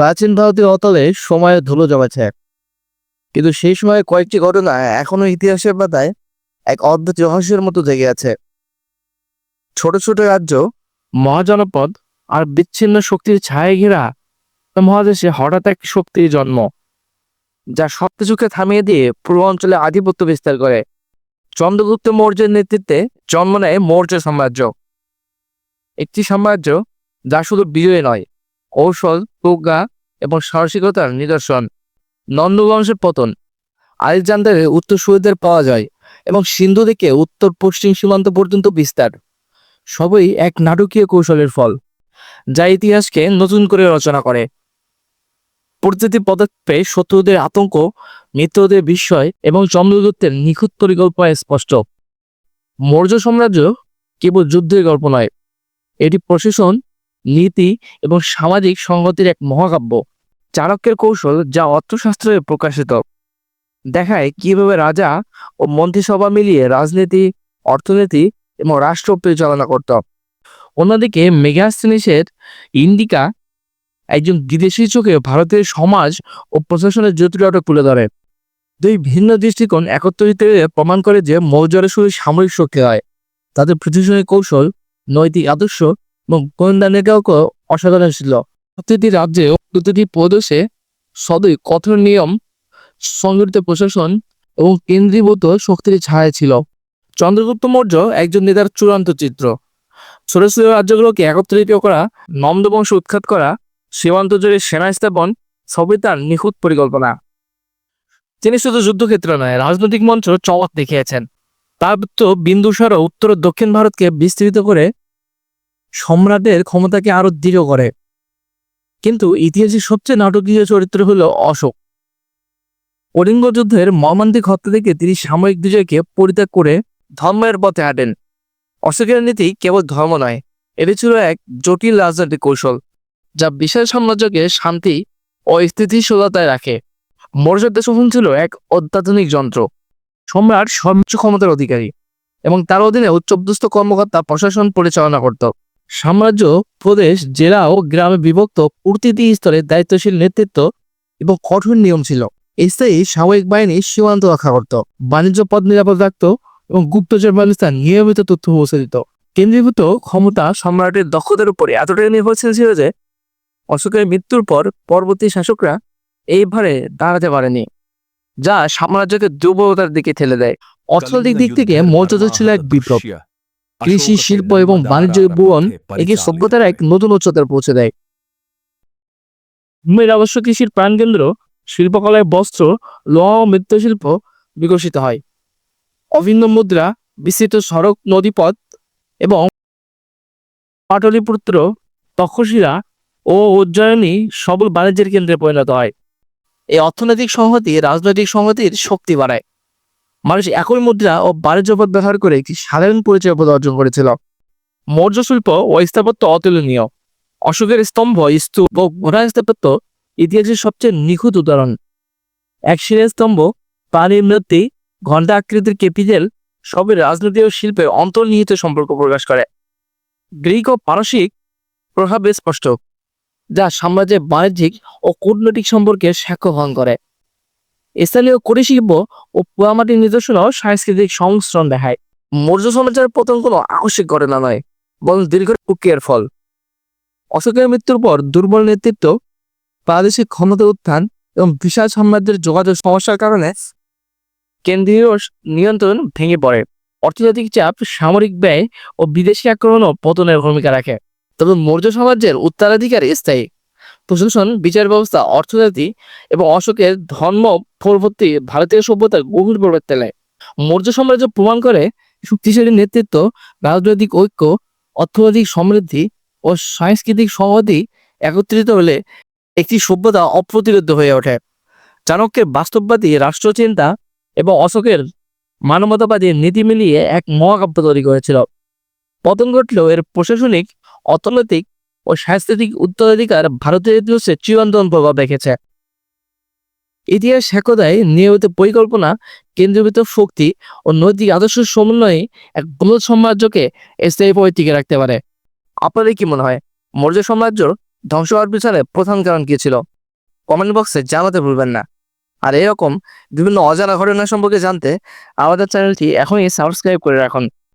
প্রাচীন ভারতীয় অতলে সময়ে ধুলো জমেছে। কিন্তু সেই সময়ে কয়েকটি ঘটনা এখনও ইতিহাসের পাতায় এক অদ্ভুত রহস্যের মতো জেগে আছে। ছোট ছোট রাজ্য, মহাজনপদ আর বিচ্ছিন্ন শক্তির ছায়া ঘেরা মহাদেশে হঠাৎ এক শক্তির জন্ম, যা সবকিছুকে থামিয়ে দিয়ে পুরো অঞ্চলে আধিপত্য বিস্তার করে। চন্দ্রগুপ্ত মৌর্যের নেতৃত্বে জন্ম নেয় মৌর্য সাম্রাজ্য। একটি সাম্রাজ্য যা শুধু বিজয় নয় কৌশল, প্রজ্ঞা এবং সাহসিকতার নিদর্শন। নন্দবংশের পতন। আলেকজান্ডারের উত্তর সুয়েদের পাওয়া যায় এবং সিন্ধু থেকে উত্তর পশ্চিম সীমান্ত পর্যন্ত বিস্তার। সবই এক নাটকীয় কৌশলের ফল, যা ইতিহাসকে নতুন করে রচনা করে। প্রতিটি পদক্ষেপে শত্রুদের আতঙ্ক, মিত্রদের বিস্ময় এবং চন্দ্রগুপ্তের নিখুঁত পরিকল্পনায় স্পষ্ট। মৌর্য সাম্রাজ্য কেবল যুদ্ধের গল্প নয়, এটি প্রশাসন নীতি এবং সামাজিক সংগতির এক মহাকাব্য। চাণক্যের কৌশল যা অর্থশাস্ত্রে প্রকাশিত। দেখায় কীভাবে রাজা ও মন্ত্রিসভা মিলিয়ে রাজনীতি, অর্থনীতি এবং রাষ্ট্র পরিচালনা করত। অন্যদিকে মেগাস্তিনিসের ইন্ডিকা একজন বিদেশি চোখে ভারতের সমাজ ও প্রশাসনের জটিলতা তুলে ধরে। দুই ভিন্ন দৃষ্টিকোণ একত্রিত প্রমাণ করে যে মৌর্যরা শুধু সামরিক শক্তি হয় তাদের প্রশাসনিক কৌশল, নৈতিক আদর্শ এবং গোয়েন্দা নেটওয়ার্কও অসাধারণ ছিল। প্রতিটি রাজ্যে প্রতিটি প্রদেশে সদয় কঠোর নিয়ম, সংগঠিত প্রশাসন এবং কেন্দ্রীভূত শক্তির ছায়া ছিল। চন্দ্রগুপ্ত মৌর্য একজন নেতার চূড়ান্ত চিত্র। ছোট রাজ্যগুলোকে একত্রিত করা নন্দবংশ উৎখাত করা, সীমান্ত জুড়ে সেনা স্থাপন, সবই তার নিখুঁত পরিকল্পনা। তিনি শুধু যুদ্ধক্ষেত্র নয়, রাজনৈতিক মঞ্চ চমক দেখিয়েছেন। তার তো বিন্দুসার উত্তর দক্ষিণ ভারতকে বিস্তৃত করে সম্রাটের ক্ষমতাকে আরও দৃঢ় করে। কিন্তু ইতিহাসের সবচেয়ে নাটকীয় চরিত্র হলো অশোক। কলিঙ্গ যুদ্ধের মর্মান্তিক হত্যা থেকে তিনি সাময়িক বিজয়কে পরিত্যাগ করে ধর্মের পথে হাঁটেন। অশোকের নীতি কেবল ধর্ম নয়, এটি ছিল এক জটিল রাজনৈতিক কৌশল, যা বিশাল সাম্রাজ্যকে শান্তি ও স্থিতিশীলতায় রাখে। মর্যাদা শোষণ ছিল এক অত্যাধুনিক যন্ত্র। সম্রাট সর্বোচ্চ ক্ষমতার অধিকারী এবং তার অধীনে উচ্চপদস্থ কর্মকর্তা প্রশাসন পরিচালনা করত। সাম্রাজ্য প্রদেশ জেলা ও গ্রামে বিভক্ত প্রতিটি স্তরে দায়িত্বশীল নেতৃত্ব এবং কঠোর নিয়ম ছিল। স্থায়ী সামরিক বাহিনী সীমান্ত রক্ষা করত। বাণিজ্য পথ নিরাপদ রাখত এবং গুপ্তচর ব্যবস্থা নিয়মিত তথ্য পৌঁছে দিত কেন্দ্রীভূত ক্ষমতা সম্রাটের দক্ষতার উপরে এতটাই নির্ভরশীল ছিল যে অশোকের মৃত্যুর পর পরবর্তী শাসকরা এই ভারে দাঁড়াতে পারেনি যা সাম্রাজ্যকে দুর্বলতার দিকে ঠেলে দেয়। অর্থনৈতিক দিক থেকে মর্যাদা ছিল এক বিপ্লব। কৃষি শিল্প এবং বাণিজ্য ভুবন একে সভ্যতার এক নতুন উচ্চতার পৌঁছে দেয়। ভূমির অবশ্য কৃষির প্রাণকেন্দ্র শিল্পকলায় বস্ত্র লোহা ও মৃত্যুশিল্প বিকশিত হয়। অভিন্ন মুদ্রা বিস্তৃত সড়ক নদীপথ এবং পাটলিপুত্র তক্ষশিলা ও উজ্জয়নী সবল বাণিজ্যের কেন্দ্রে পরিণত হয়। এই অর্থনৈতিক সংহতি রাজনৈতিক সংহতির শক্তি বাড়ায়। মানুষ একই মুদ্রা ও বাণিজ্য পথ ব্যবহার করে একটি সাধারণ পরিচয় পদ অর্জন করেছিল। মৌর্য শিল্প ও স্থাপত্য অতুলনীয়। অশোকের স্তম্ভ, স্তূপ ও ঘোড়া স্থাপত্য ইতিহাসের সবচেয়ে নিখুঁত উদাহরণ। এক স্তম্ভ পানির মূর্তি, ঘণ্টা আকৃতির ক্যাপিটেল সবই রাজনীতি ও শিল্পের অন্তর্নিহিত সম্পর্ক প্রকাশ করে। গ্রিক ও পারসিক প্রভাবে স্পষ্ট, যা সাম্রাজ্যের বাণিজ্যিক ও কূটনৈতিক সম্পর্কে সাক্ষ্য বহন করে। স্থানীয় কুটিশিল্প ও পোয়ামাটির নিদর্শনও সাংস্কৃতিক সংমিশ্রণ দেখায়। মৌর্য সাম্রাজ্যের পতন কোনো আকস্মিক ঘটনা নয়, বরং দীর্ঘ প্রক্রিয়ার ফল। অশোকের মৃত্যুর পর দুর্বল নেতৃত্ব, প্রাদেশিক ক্ষমতা উত্থান এবং বিশাল সাম্রাজ্যের যোগাযোগ সমস্যার কারণে কেন্দ্রীয় নিয়ন্ত্রণ ভেঙে পড়ে। অর্থনৈতিক চাপ, সামরিক ব্যয় ও বিদেশি আক্রমণও পতনের ভূমিকা রাখে। তবে মৌর্য সাম্রাজ্যের উত্তরাধিকারী স্থায়ী। প্রশাসন বিচার ব্যবস্থা, অর্থনীতি এবং অশোকের ধর্ম পরবর্তী ভারতীয় সভ্যতার গভীর প্রভাব ফেলে। মৌর্য সাম্রাজ্য প্রমাণ করে শক্তিশালী নেতৃত্ব, রাজনৈতিক ঐক্য, অর্থনৈতিক সমৃদ্ধি ও সাংস্কৃতিক সংহতি একত্রিত হলে একটি সভ্যতা অপ্রতিরোধ হয়ে ওঠে। চাণক্যের বাস্তববাদী রাষ্ট্রচিন্তা এবং অশোকের মানবতাবাদী নীতি মিলিয়ে এক মহাকাব্য তৈরি করেছিল। পতন ঘটলেও এর প্রশাসনিক, অর্থনৈতিক ও সাংস্কৃতিক উত্তরাধিকার ভারতের ইতিহাসে চিরন্তন প্রভাব রেখেছে। ইতিহাস একদায় নিয়মিত পরিকল্পনা, কেন্দ্রীভূত শক্তি ও নৈতিক আদর্শের সমন্বয়ে এক বৃহৎ সাম্রাজ্যকে স্থায়ীভাবে টিকে রাখতে পারে। আপনাদের কি মনে হয়, মৌর্য সাম্রাজ্য ধ্বংস হওয়ার পিছনে প্রধান কারণ কি ছিল? কমেন্ট বক্সে জানাতে ভুলবেন না। আর এরকম বিভিন্ন অজানা ঘটনা সম্পর্কে জানতে আমাদের চ্যানেলটি এখনই সাবস্ক্রাইব করে রাখুন।